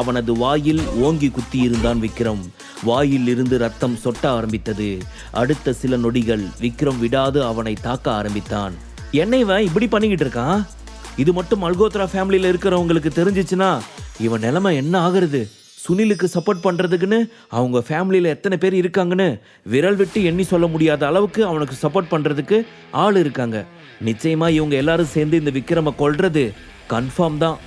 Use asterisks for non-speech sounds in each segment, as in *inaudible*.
அவனது வாயில் ஓங்கி குத்தியிருந்தான் விக்ரம். வாயில் இருந்து ரத்தம் சொட்ட ஆரம்பித்தது. அடுத்த சில நொடிகள் விக்ரம் விடாது அவனை தாக்க ஆரம்பித்தான். என்னைவன் இப்படி பண்ணிக்கிட்டு இருக்கான்? இது மட்டும் மல்கோத்ரா ஃபேமிலியில் இருக்கிறவங்களுக்கு தெரிஞ்சிச்சுன்னா இவன் நிலைமை என்ன ஆகுறது? சுனிலுக்கு சப்போர்ட் பண்ணுறதுக்குன்னு அவங்க ஃபேமிலியில் எத்தனை பேர் இருக்காங்கன்னு விரல் விட்டு எண்ணி சொல்ல முடியாத அளவுக்கு அவனுக்கு சப்போர்ட் பண்ணுறதுக்கு ஆள் இருக்காங்க. நிச்சயமாக இவங்க எல்லாரும் சேர்ந்து இந்த விக்ரம கொல்றது கன்ஃபார்ம் தான்.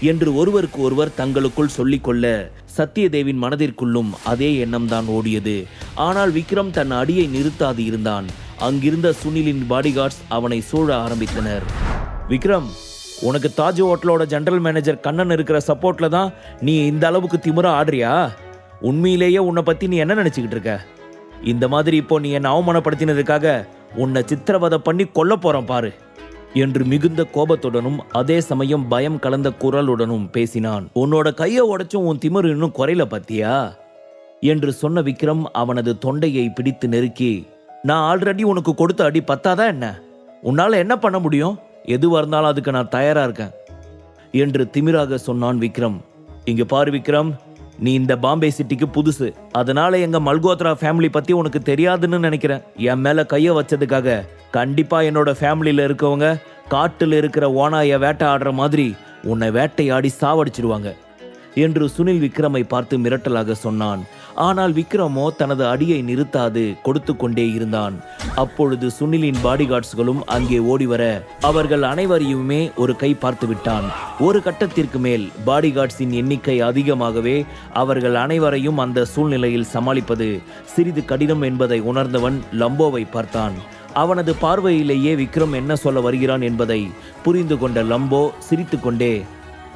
என்று ஒருவருக்கு ஒருவர் தங்களுக்குள் சொல்லிக்கொள்ள சத்தியதேவின் மனதிற்குள்ளும் அதே எண்ணம் தான் ஓடியது. ஆனால் விக்ரம் தன் அடியை நிறுத்தாது இருந்தான். அங்கிருந்த சுனிலின் பாடிகார்ட்ஸ் அவனை சூழ ஆரம்பித்தனர். விக்ரம் உனக்கு தாஜ் ஹோட்டலோட ஜெனரல் மேனேஜர் கண்ணன் இருக்கிற சப்போர்ட்ல தான் நீ இந்த அளவுக்கு திமிரா ஆடுறியா? உண்மையிலேயே உன்னை பத்தி நீ என்ன நினைச்சுக்கிட்டு இருக்க? இந்த மாதிரி இப்போ நீ என்னை அவமானப்படுத்தினதுக்காக உன்னை சித்திரவதை பண்ணி கொல்ல போறேன் பாரு. என்று மிகுந்த கோபத்துடனும் அதே சமயம் பயம் கலந்த குரலுடனும் பேசினான். உன்னோட கையை உடைச்சும் உன் திமிரு இன்னும் குறையில பத்தியா? என்று சொன்ன விக்ரம் அவனது தொண்டையை பிடித்து நெருக்கி நான் ஆல்ரெடி உனக்கு கொடுத்த அடி பத்தாதா என்ன? உன்னால என்ன பண்ண முடியும்? எதுவாக இருந்தாலும் அதுக்கு நான் தயாரா இருக்கேன் என்று திமிராக சொன்னான் விக்ரம். இங்க பாரு விக்ரம் நீ இந்த பாம்பே சிட்டிக்கு புதுசு. அதனால எங்க மல்கோத்ரா ஃபேமிலி பத்தி உனக்கு தெரியாதுன்னு நினைக்கிறேன். என் மேல கைய வச்சதுக்காக கண்டிப்பா என்னோட ஃபேமிலியில இருக்கவங்க காட்டுல இருக்கிற ஓனாய வேட்டையாடுற மாதிரி உன்னை வேட்டையாடி சாவடிச்சிடுவாங்க என்று சுனில் விக்ரமை பார்த்து மிரட்டலாக சொன்னான் ஆனால் விக்ரமோ தனது அடியை நிறுத்தாது கொடுத்து கொண்டே இருந்தான். அப்பொழுது சுனிலின் பாடிகார்ட்ஸ்களும் அங்கே ஓடிவர அவர்கள் அனைவரையுமே ஒரு கை பார்த்து விட்டான். ஒரு கட்டத்திற்கு மேல் பாடிகார்ட்ஸின் எண்ணிக்கை அதிகமாகவே அவர்கள் அனைவரையும் அந்த சூழ்நிலையில் சமாளிப்பது சிறிது கடினம் என்பதை உணர்ந்தவன் லம்போவை பார்த்தான். அவனது பார்வையிலேயே விக்ரம் என்ன சொல்ல வருகிறான் என்பதை புரிந்து கொண்ட லம்போ சிரித்துக்கொண்டே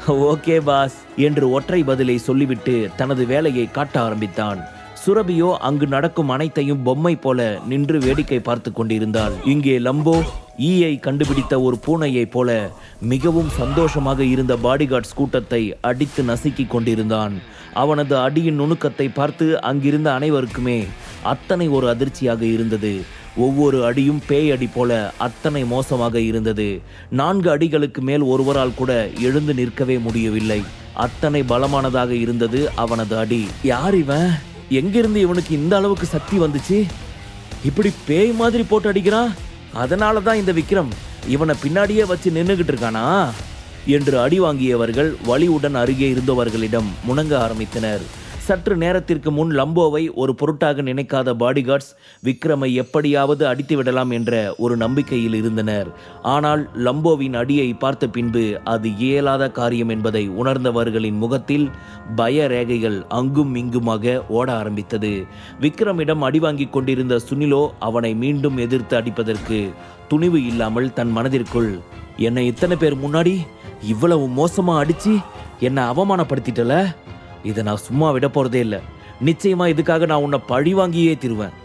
*laughs* ஓகே பாஸ் என்று ஒற்றை பதிலை சொல்லிவிட்டு தனது வேலையை காட்ட ஆரம்பித்தான். சுரபியோ அங்கு நடக்கும் அனைத்தையும் பொம்மை போல நின்று வேடிக்கை பார்த்து கொண்டிருந்தாள். இங்கே லம்போ ஈயை கண்டுபிடித்த ஒரு பூனையைப் போல மிகவும் சந்தோஷமாக இருந்த பாடிகார்ட்ஸ் கூட்டத்தை அடித்து நசுக்கிக் கொண்டிருந்தான். அவனது அடியின் நுணுக்கத்தை பார்த்து அங்கிருந்த அனைவருக்குமே அத்தனை ஒரு அதிர்ச்சியாக இருந்தது. ஒவ்வொரு அடியும் பேய் அடி போல அத்தனை மோசமாக இருந்தது. நான்கு அடிகளுக்கு மேல் ஒருவரால் கூட எழுந்து நிற்கவே முடியவில்லை. அத்தனை பலமானதாக இருந்தது அவனது அடி. யார் இவன்? எங்கிருந்து இவனுக்கு இந்த அளவுக்கு சக்தி வந்துச்சு? இப்படி பேய் மாதிரி போட்டு அடிக்கிறான் அதனால தான் இந்த விக்ரம் இவனை பின்னாடியே வச்சு நின்றுகிட்டு இருக்கானா? என்று அடி வாங்கியவர்கள் வலியுடன் அருகே இருந்தவர்களிடம் முணங்க ஆரம்பித்தனர். சற்று நேரத்திற்கு முன் லம்போவை ஒரு பொருட்டாக நினைக்காத பாடிகார்ட்ஸ் விக்ரமை எப்படியாவது அடித்து விடலாம் என்ற ஒரு நம்பிக்கையில் இருந்தனர். ஆனால் லம்போவின் அடியை பார்த்த பின்பு அது இயலாத காரியம் என்பதை உணர்ந்தவர்களின் முகத்தில் பய ரேகைகள் அங்கும் இங்குமாக ஓட ஆரம்பித்தது. விக்ரமிடம் அடி வாங்கிக் கொண்டிருந்த சுனிலோ அவனை மீண்டும் எதிர்த்து அடிப்பதற்கு துணிவு இல்லாமல் தன் மனதிற்குள் என்னை இத்தனை பேர் முன்னாடி இவ்வளவு மோசமா அடிச்சு என்னை அவமானப்படுத்திட்டல? இதை நான் சும்மா விட போறதே இல்லை. நிச்சயமா இதுக்காக நான் உன்னை பழி வாங்கியே திருவேன்.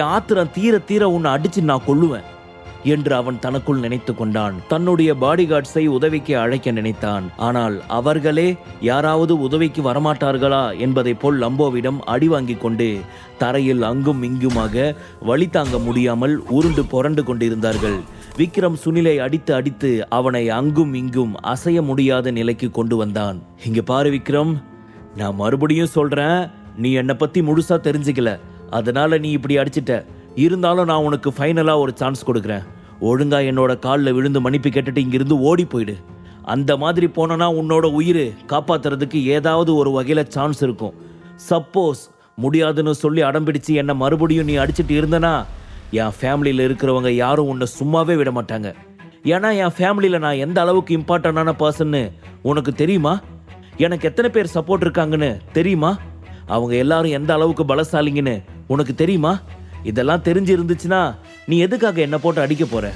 என் ஆத்திரம் தீர தீர உன்னை அடிச்சு நான் கொள்ளுவேன் என்று அவன் தனக்குள் நினைத்து கொண்டான். தன்னுடைய பாடிகார்ட்ஸை உதவிக்கு அழைக்க நினைத்தான். ஆனால் அவர்களே யாராவது உதவிக்கு வரமாட்டார்களா என்பதைப் போல் லம்போவிடம் அடி வாங்கி கொண்டு தரையில் அங்கும் இங்குமாக வழி தாங்க முடியாமல் உருண்டு புரண்டு கொண்டிருந்தார்கள். விக்ரம் சுனிலை அடித்து அடித்து அவனை அங்கும் இங்கும் அசைய முடியாத நிலைக்கு கொண்டு வந்தான். இங்க பாரு விக்ரம் நான் மறுபடியும் சொல்றேன் நீ என்னை பத்தி முழுசா தெரிஞ்சுக்கல. அதனால நீ இப்படி அடிச்சிட்ட. இருந்தாலும் நான் உனக்கு ஃபைனலா ஒரு சான்ஸ் கொடுக்குறேன். ஒழுங்கா என்னோட காலில் விழுந்து மன்னிப்பு கேட்டுட்டு இங்கிருந்து ஓடி போயிடு. அந்த மாதிரி போனனா உன்னோட உயிர் காப்பாத்துறதுக்கு ஏதாவது ஒரு வகையில சான்ஸ் இருக்கும். சப்போஸ் முடியாதுன்னு சொல்லி அடம்பிடிச்சு என்னை மறுபடியும் நீ அடிச்சிட்டு இருந்தனா என் ஃபேமிலியில் இருக்கிறவங்க யாரும் உன்னை சும்மாவே விட மாட்டாங்க. ஏன்னா என் ஃபேமிலியில் நான் எந்த அளவுக்கு இம்பார்ட்டண்டான பர்சன்னு உனக்கு தெரியுமா? எனக்கு எத்தனை பேர் சப்போர்ட் இருக்காங்கன்னு தெரியுமா? அவங்க எல்லாரும் எந்த அளவுக்கு பலசாலிங்கன்னு உனக்கு தெரியுமா? இதெல்லாம் தெரிஞ்சு இருந்துச்சுன்னா நீ எதுக்காக என்ன போட்டு அடிக்க போற?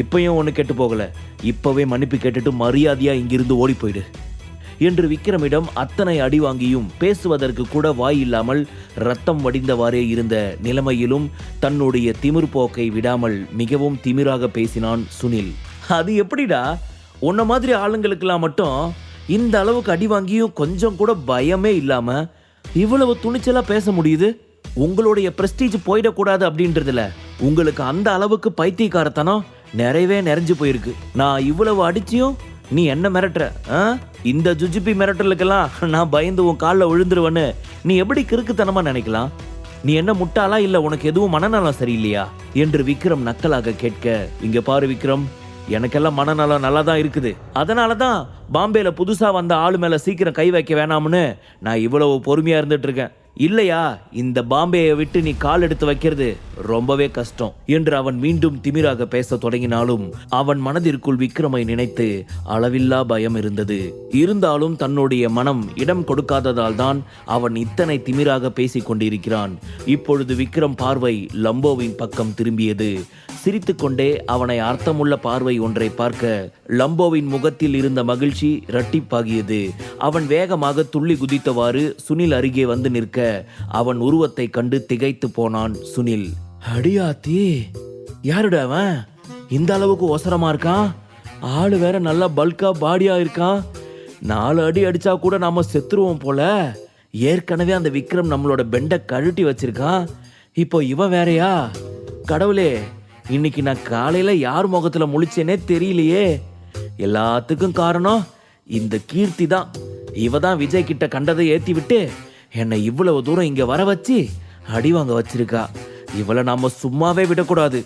இப்பயும் ஒன்று கெட்டு போகல. இப்பவே மன்னிப்பு கேட்டுட்டு மரியாதையா இங்கிருந்து ஓடி போயிடு. என்று விக்ரமிடம் அத்தனை அடி வாங்கியும் பேசுவதற்கு கூட வாய் இல்லாமல் ரத்தம் வடிந்தவாறே இருந்த நிலைமையிலும் தன்னுடைய திமிர் போக்கை விடாமல் மிகவும் திமிராக பேசினான் சுனில். அது எப்படிடா? உன்ன மாதிரி ஆளுங்களுக்கெல்லாம் மட்டும் இந்த அளவுக்கு அடி வாங்கியும் கொஞ்சம் கூட பயமே இல்லாமல் இவ்வளவு துணிச்சலாக பேச முடியுது? உங்களுடைய பிரஸ்டீஜ் போயிடக்கூடாது அப்படின்றதுல உங்களுக்கு அந்த அளவுக்கு பைத்தியக்காரத்தனம் நிறையவே நிறைஞ்சு போயிருக்கு. நான் இவ்வளவு அடிச்சியும் நீ என்ன மிரட்டுற? ஆ? இந்த ஜுஜிபி மிரட்டலுக்கெல்லாம் நான் பயந்து உன் காலில் விழுந்துருவேன்னு நீ எப்படி கிறுக்குத்தனமாக நினைக்கலாம்? நீ என்ன முட்டாளா இல்லை உனக்கு எதுவும் மனநலம் சரியில்லையா? என்று விக்ரம் நக்கலாக கேட்க இங்கே பாரு விக்ரம் எனக்கெல்லாம் மனநலம் நல்லா தான் இருக்குது. அதனால தான் பாம்பேல புதுசாக வந்த ஆளு மேலே சீக்கிரம் கை வைக்க வேணாம்னு நான் இவ்வளவு பொறுமையா இருந்துட்டு இருக்கேன் இல்லையா இந்த பாம்பேயை விட்டு நீ கால் எடுத்து வைக்கிறது ரொம்பவே கஷ்டம் என்று அவன் மீண்டும் திமிராக பேச தொடங்கினாலும் அவன் மனதிற்குள் விக்ரமை நினைத்து அளவில்லா பயம் இருந்தது. இருந்தாலும் தன்னுடைய மனம் இடம் கொடுக்காததால் தான் அவன் இத்தனை திமிராக பேசிக் கொண்டிருக்கிறான். இப்பொழுது விக்ரம் பார்வை லம்போவின் பக்கம் திரும்பியது. சிரித்துக்கொண்டே அவனை அர்த்தமுள்ள பார்வை ஒன்றை பார்க்க லம்போவின் முகத்தில் இருந்த மகிழ்ச்சி இரட்டிப்பாகியது. அவன் வேகமாக துள்ளி குதித்தவாறு சுனில் அருகே வந்து நிற்க அவன் உருவத்தை கண்டு திகைத்து போனான் சுனில். அடியாத்தி யாருடா அவன்? இந்த அளவுக்கு ஒசரமா இருக்கான் ஆளு வேற நல்லா பல்கா பாடியா இருக்கான் நாலு அடி அடிச்சா கூட நாம செத்துருவோம் போல. ஏற்கனவே அந்த விக்ரம் நம்மளோட பெண்டை கழட்டி வச்சிருக்கான். இப்போ இவன் வேறையா? கடவுளே இன்னைக்கு நான் காலையில யார் முகத்துல முழிச்சேனே தெரியலையே. எல்லாத்துக்கும் காரணம் இந்த கீர்த்தி தான். இவ தான் விஜய் கிட்ட கண்டதை ஏத்தி விட்டு என்னை இவ்வளவு தூரம் இங்க வர வச்சு அடி வாங்க வச்சிருக்கா. இவளை நாம சும்மாவே விடக்கூடாது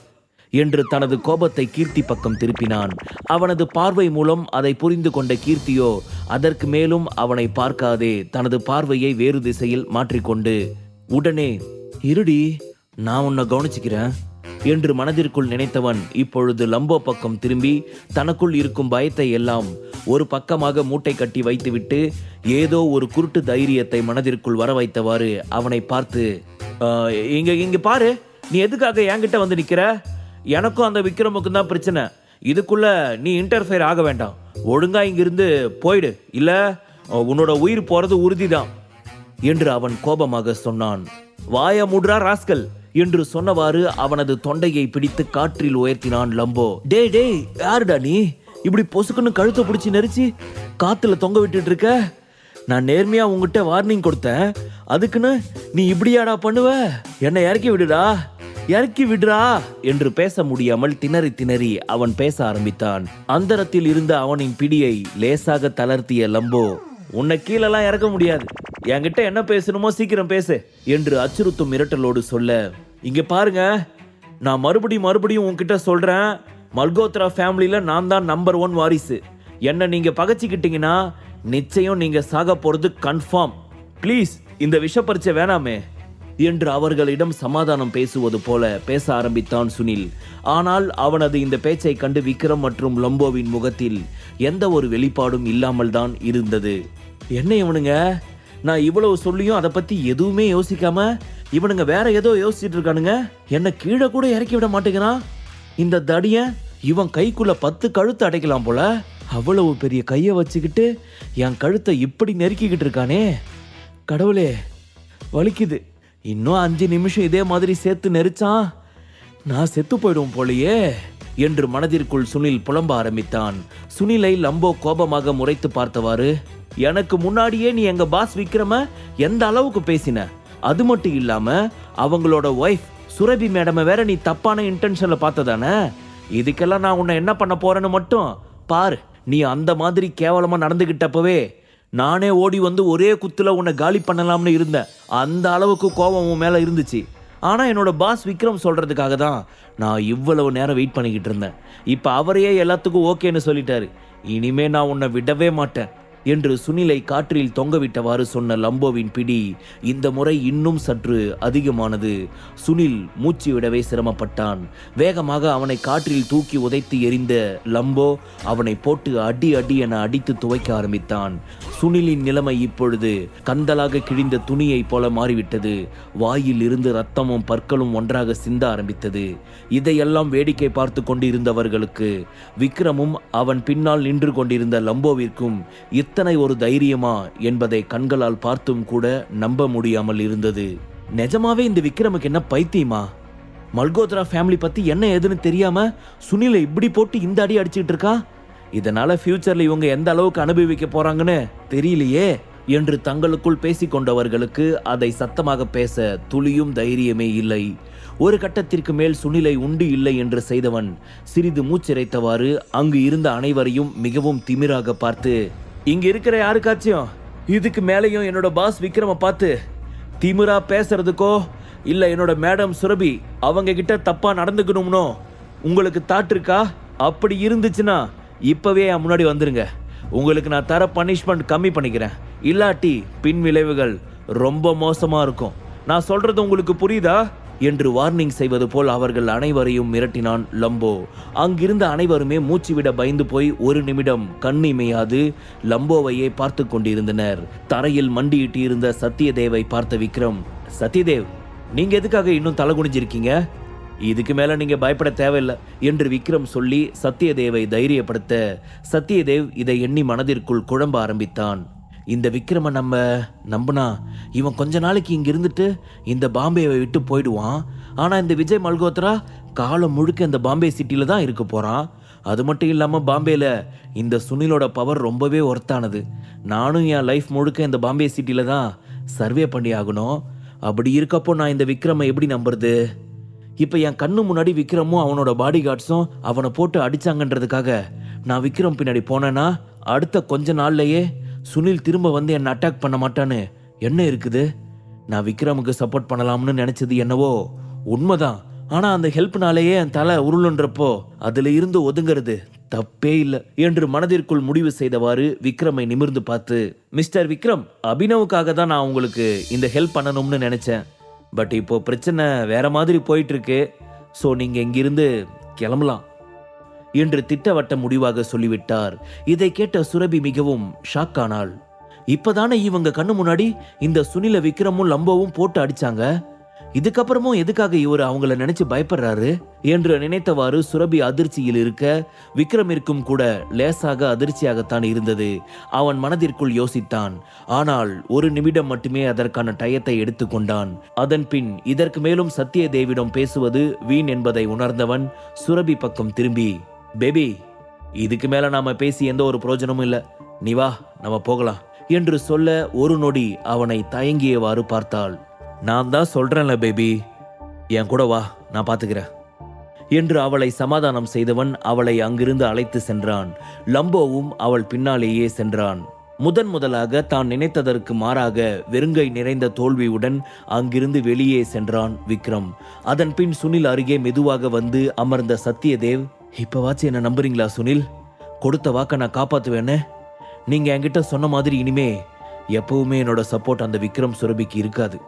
என்று தனது கோபத்தை கீர்த்தி பக்கம் திருப்பினான். அவனது பார்வை மூலம் அதை புரிந்து கொண்ட கீர்த்தியோ அதற்கு மேலும் அவனை பார்க்காதே தனது பார்வையை வேறு திசையில் மாற்றிக்கொண்டு உடனே இருடி நான் உன்னை கவனிச்சுக்கிறேன். என்று மனதிற்குள் நினைத்தவன் இப்பொழுது லம்போ பக்கம் திரும்பி தனக்குள் இருக்கும் பயத்தை எல்லாம் ஒரு பக்கமாக மூட்டை கட்டி வைத்துவிட்டு ஏதோ ஒரு குருட்டு தைரியத்தை மனதிற்குள் வர வைத்தவாறு அவனை பார்த்து இங்க இங்க பாரு நீ எதுக்காக என்கிட்ட வந்து நிக்கிற? எனக்கும் அந்த விக்ரமுக்கும் தான் பிரச்சனை. இதுக்குள்ள நீ இன்டர்ஃபியர் ஆக வேண்டாம். ஒழுங்கா இங்கிருந்து போயிடு. இல்ல உன்னோட உயிர் போறது உறுதிதான். என்று அவன் கோபமாக சொன்னான். வாய மூடுறா ராஸ்கல். என்று சொன்னவாறு அவனது தொண்டையை பிடித்து காற்றில் உயர்த்தினான் லம்போ. டேய் டேய் யாருடா நீ? இப்படி பொசுக்குன்னு கழுத்தை பிடிச்சி நெரிச்சு காத்துல தொங்க விட்டுட்டு இருக்க நான் நேர்மையா உங்ககிட்ட வார்னிங் கொடுத்தேன். அதுக்குன்னு நீ இப்படியாடா பண்ணுவ? என்னை இறக்கி விடுடா? இறக்கி விடுறா? என்று பேச முடியாமல் திணறி திணறி அவன் பேச ஆரம்பித்தான். அந்தரத்தில் இருந்த அவனின் பிடியை லேசாக தளர்த்திய லம்போ உன்னை கீழெல்லாம் இறக்க முடியாது. என்கிட்ட என்ன பேசணுமோ சீக்கிரம் பேசு என்று அச்சுறுத்தும் மிரட்டலோடு சொல்ல இங்க பாருங்க நான் மறுபடியும் மறுபடியும் உன்கிட்ட சொல்றேன் மல்கோத்ரா ஃபேமிலியில நான் தான் நம்பர் ஒன் வாரிசு. என்ன நீங்க பகச்சிக்கிட்டீங்கன்னா நிச்சயம் நீங்க சாக போறது கன்ஃபார்ம் ப்ளீஸ் இந்த விஷ வேணாமே என்று அவர்களிடம் சமாதானம் பேசுவது போல பேச ஆரம்பித்தான் சுனில். ஆனால் அவனது இந்த பேச்சை கண்டு விக்ரம் மற்றும் லம்போவின் முகத்தில் எந்த ஒரு வெளிப்பாடும் இல்லாமல் தான் இருந்தது. என்ன இவனுங்க? நான் இவ்வளவு சொல்லியும் அதை பத்தி எதுவுமே யோசிக்காம இவனுங்க வேற ஏதோ யோசிச்சுட்டு இருக்கானுங்க. என்ன கீழே கூட இறக்கி விட மாட்டேங்கிறான் இந்த தடியன் இவன் கைக்குள்ள பத்து கழுத்து அடைக்கலாம் போல. அவ்வளவு பெரிய கையை வச்சுக்கிட்டு என் கழுத்தை இப்படி நெருக்கிக்கிட்டு இருக்கானே. கடவுளே வலிக்குது. இன்னும் அஞ்சு நிமிஷம் இதே மாதிரி சேர்த்து நெரிச்சான் நான் செத்து போயிடுவோம் போலயே என்று மனதிற்குள் சுனில் புலம்ப ஆரம்பித்தான். சுனிலை லம்போ கோபமாக முறைத்து பார்த்தவாறு எனக்கு முன்னாடியே நீ எங்க பாஸ் விக்ரம எந்த அளவுக்கு பேசின? அது மட்டும் இல்லாமல் அவங்களோட ஒய்ஃப் சுரபி மேடமை வேற நீ தப்பான இன்டென்ஷனில் பார்த்ததானே? இதுக்கெல்லாம் நான் உன்னை என்ன பண்ண போறேன்னு மட்டும் பார். நீ அந்த மாதிரி கேவலமாக நடந்துகிட்டப்பவே நானே ஓடி வந்து ஒரே குத்துல உன்னை காலி பண்ணலாம்னு இருந்தேன். அந்த அளவுக்கு கோபம் உன் இருந்துச்சு. ஆனால் என்னோட பாஸ் விக்ரம் சொல்கிறதுக்காக தான் நான் இவ்வளவு நேரம் வெயிட் பண்ணிக்கிட்டு இருந்தேன். இப்போ அவரையே எல்லாத்துக்கும் ஓகேன்னு சொல்லிட்டாரு. இனிமே நான் உன்னை விடவே மாட்டேன். என்று சுனிலை காற்றில் தொங்கவிட்டவாறு சொன்ன லம்போவின் பிடி இந்த முறை இன்னும் சற்று அதிகமானது. சுனில் மூச்சு விடவே சிரமப்பட்டான். வேகமாக அவனை காற்றில் தூக்கி உதைத்து எறிந்த லம்போ அவனை போட்டு அடி அடி என அடித்து துவைக்க ஆரம்பித்தான். சுனிலின் நிலைமை இப்பொழுது கந்தலாக கிழிந்த துணியைப் போல மாறிவிட்டது. வாயில் இருந்து ரத்தமும் பற்களும் ஒன்றாக சிந்த ஆரம்பித்தது. இதையெல்லாம் வேடிக்கை பார்த்து கொண்டிருந்தவர்களுக்கு விக்ரமும் அவன் பின்னால் நின்று கொண்டிருந்த லம்போவிற்கும் எத்தனை ஒரு தைரியமா என்பதை கண்களால் பார்த்தும் கூட நம்ப முடியாமல் இருந்தது. நிஜமாவே இந்த விக்ரமுக்கு என்ன பைத்தியமா? மல்கோத்ரா ஃபேமிலி பத்தி என்ன ஏதுன்னு தெரியாம சுனிலை இப்படி போட்டு இந்த அடி அடிச்சிட்டு இருக்கா? இதனால ஃபியூச்சர்ல இவங்க எந்த அளவுக்கு அனுபவிக்க போறாங்கன்னு தெரியலையே என்று தங்களுக்குள் பேசிக்கொண்டவர்களுக்கு அதை சத்தமாக பேச துளியும் தைரியமே இல்லை. ஒரு கட்டத்திற்கு மேல் சுனிலை உண்டு இல்லை என்று செய்தவன் சிறிது மூச்சிறைத்தவாறு அங்கு இருந்த அனைவரையும் மிகவும் திமிராக பார்த்து இங்க இருக்கிற யாருக்காச்சும்? இதுக்கு மேலேயும் என்னோட பாஸ் விக்ரம பார்த்து திமிரா பேசுறதுக்கோ இல்ல என்னோட மேடம் சுரபி அவங்க கிட்ட தப்பா நடந்துக்கணும்னோ உங்களுக்கு தாட் இருக்கா? அப்படி இருந்துச்சுன்னா இப்பவே என் முன்னாடி வந்துருங்க. உங்களுக்கு நான் தர பனிஷ்மெண்ட் கம்மி பண்ணிக்கிறேன். இல்லாட்டி பின் விளைவுகள் ரொம்ப மோசமா இருக்கும். நான் சொல்றது உங்களுக்கு புரியுதா? என்று வார்னிங் செய்வது போல் அவர்கள் அனைவரையும் மிரட்டினான் லம்போ. அங்கிருந்த அனைவருமே மூச்சுவிட பயந்து போய் ஒரு நிமிடம் கண்ணிமையாது லம்போவையே பார்த்து கொண்டிருந்தனர். தரையில் மண்டியிட்டு இருந்த சத்தியதேவை பார்த்த விக்ரம் சத்யதேவ் நீங்க எதுக்காக இன்னும் தலை குனிஞ்சிருக்கீங்க இதுக்கு மேல நீங்க பயப்பட தேவையில்லை என்று விக்ரம் சொல்லி சத்யதேவை தைரியப்படுத்த. சத்யதேவ் இதை எண்ணி மனதிற்குள் குழம்ப ஆரம்பித்தான். இந்த விக்ரம நம்ம நம்பினா இவன் கொஞ்ச நாளைக்கு இங்க இருந்துட்டு இந்த பாம்பேவை விட்டு போயிடுவான். ஆனா இந்த விஜய் மல்கோத்ரா காலம் முழுக்க இந்த பாம்பே சிட்டியில தான் இருக்க போறான். அது மட்டும் இல்லாம பாம்பேல இந்த சுனிலோட பவர் ரொம்பவே ஒர்த்தானது நானும் என் லைஃப் முழுக்க இந்த பாம்பே சிட்டியில தான் சர்வே பண்ணி ஆகணும். அப்படி இருக்கப்போ நான் இந்த விக்ரமை எப்படி நம்புறது? இப்போ என் கண்ணு முன்னாடி விக்ரமும் அவனோட பாடி கார்ட்ஸும் அவனை போட்டு அடிச்சாங்கன்றதுக்காக நான் விக்ரம் பின்னாடி போனேன்னா அடுத்த கொஞ்ச நாள்லயே சுனில் திரும்ப வந்து என்னை அட்டாக் பண்ண மாட்டான்னு. என்ன இருக்குது? நான் விக்ரமுக்கு சப்போர்ட் பண்ணலாம்னு நினைச்சது என்னவோ? உண்மைதான். ஆனா அந்த ஹெல்ப்னாலேயே என் தலை உருளுன்றப்போ அதுல இருந்து ஒதுங்கிறது தப்பே இல்லை என்று மனதிற்குள் முடிவு செய்தவாறு விக்ரமை நிமிர்ந்து பார்த்து மிஸ்டர் விக்ரம் அபினவுக்காக தான் நான் உங்களுக்கு இந்த ஹெல்ப் பண்ணணும்னு நினைச்சேன். பட் இப்போ பிரச்சனை வேற மாதிரி போயிட்டு இருக்கு. ஸோ நீங்க இங்கிருந்து கிளம்பலாம். என்று திட்டவட்ட முடிவாக சொல்லிவிட்டார். இதை கேட்ட சுரபி மிகவும் ஷாக் ஆனாள் இப்பதானே இவங்க கண்ணு முன்னாடி இந்த சுனில விக்ரமும் லம்போவும் போட்டு அடிச்சாங்க? இதுக்கப்புறமும் எதுக்காக இவர் அவங்கள நினைச்சு பயப்படுறாரு? என்று நினைத்தவாறு சுரபி அதிர்ச்சியில் இருக்க விக்ரமிற்கும் கூட லேசாக அதிர்ச்சியாகத்தான் இருந்தது. அவன் மனதிற்குள் யோசித்தான். ஆனால் ஒரு நிமிடம் மட்டுமே அதற்கான டயத்தை எடுத்துக்கொண்டான் அதன் பின் இதற்கு மேலும் சத்யதேவிடம் பேசுவது வீண் என்பதை உணர்ந்தவன் சுரபி பக்கம் திரும்பி பேபி இதுக்கு மேல நாம பேசி எந்த ஒரு பிரயோஜனமும் இல்ல. நீ வா நம்ம போகலாம். என்று சொல்ல ஒரு நொடி அவனை தயங்கியவாறு பார்த்தாள். நான் தான் சொல்றேன்ல பேபி என் கூட வா நான் பாத்துக்கிறேன். என்று அவளை சமாதானம் செய்தவன் அவளை அங்கிருந்து அழைத்து சென்றான். லம்போவும் அவள் பின்னாலேயே சென்றான். முதன் முதலாக தான் நினைத்ததற்கு மாறாக வெறுங்கை நிறைந்த தோல்வியுடன் அங்கிருந்து வெளியே சென்றான் விக்ரம். அதன் பின் சுனில் அருகே மெதுவாக வந்து அமர்ந்த சத்யதேவ் இப்போவாச்சும் என்ன நம்புறீங்களா சுனில்? கொடுத்த வாக்கை நான் காப்பாற்றுவேன்னு நீங்கள் என்கிட்ட சொன்ன மாதிரி இனிமே எப்பவுமே என்னோட சப்போர்ட் அந்த விக்ரம் சுரபிக்கு இருக்காது.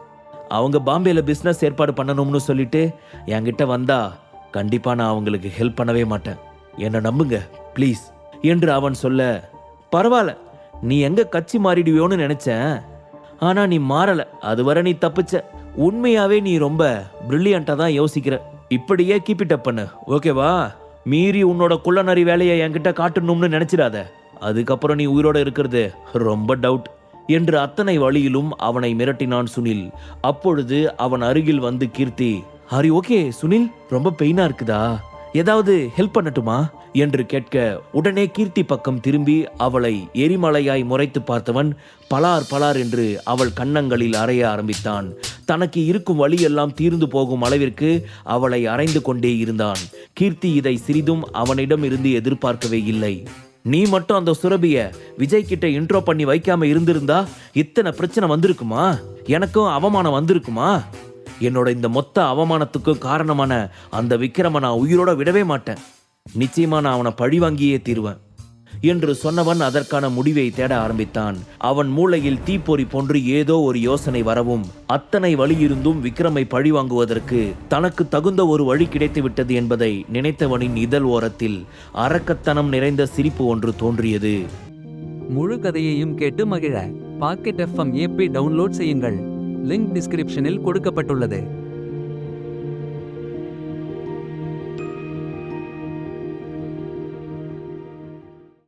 அவங்க பாம்பேயில் பிஸ்னஸ் ஏற்பாடு பண்ணணும்னு சொல்லிட்டு என்கிட்ட வந்தா கண்டிப்பாக நான் அவங்களுக்கு ஹெல்ப் பண்ணவே மாட்டேன். என்னை நம்புங்க ப்ளீஸ் என்று அவன் சொல்ல பரவாயில்ல நீ எங்க கட்சி மாறிடுவியோன்னு நினைச்சேன். ஆனா நீ மாறல. அதுவரை நீ தப்பிச்ச. உண்மையாவே நீ ரொம்ப பிரில்லியண்டா தான் யோசிக்கிற. இப்படியே கீப் இட் அப் பண்ணு. ஓகேவா மீறி உன்னோட குள்ளநரி வேலையை என்கிட்ட காட்டணும்னு நினைச்சிடாத. அதுக்கப்புறம் நீ உயிரோட இருக்கிறது. ரொம்ப டவுட். என்று அத்தனை வழியிலும் அவனை மிரட்டினான் சுனில். அப்பொழுது அவன் அருகில் வந்து கீர்த்தி ஹரி ஓகே சுனில் ரொம்ப பெயினா இருக்குதா? ஏதாவது ஹெல்ப் பண்ணட்டுமா? என்று கேட்க உடனே கீர்த்தி பக்கம் திரும்பி அவளை எரிமலையாய் முறைத்து பார்த்தவன் பலார் பலார் என்று அவள் கன்னங்களில் அறைய ஆரம்பித்தான். தனக்கு இருக்கும் வழியெல்லாம் தீர்ந்து போகும் அளவிற்கு அவளை அரைந்து கொண்டே இருந்தான். கீர்த்தி இதை சிறிதும் அவனிடம் இருந்து எதிர்பார்க்கவே இல்லை. நீ மட்டும் அந்த சுரபிய விஜய் கிட்ட இன்ட்ரோ பண்ணி வைக்காம இருந்திருந்தா இத்தனை பிரச்சனை வந்திருக்குமா? எனக்கும் அவமானம் வந்திருக்குமா? என்னோட இந்த மொத்த அவமானத்துக்கும் காரணமான அந்த விக்ரம நான் உயிரோட விடவே மாட்டேன். நிச்சயமா நான் அவனை பழி வாங்கியே தீருவேன். என்று சொன்னவன் அதற்கான முடிவை தேட ஆரம்பித்தான். அவன் மூளையில் தீப்பொறி போன்று ஏதோ ஒரு யோசனை வரவும் அத்தனை வழியிருந்தும் விக்ரமை பழி வாங்குவதற்கு தனக்கு தகுந்த ஒரு வழி கிடைத்துவிட்டது என்பதை நினைத்தவனின் இதழ் ஓரத்தில் அரக்கத்தனம் நிறைந்த சிரிப்பு ஒன்று தோன்றியது. முழு கதையையும் கேட்டு மகிழ. பாக்கெட் எஃப்எம் ஏபி டவுன்லோட் செய்யுங்கள். லிங்க் டிஸ்கிரிப்ஷனில் கொடுக்கப்பட்டுள்ளது.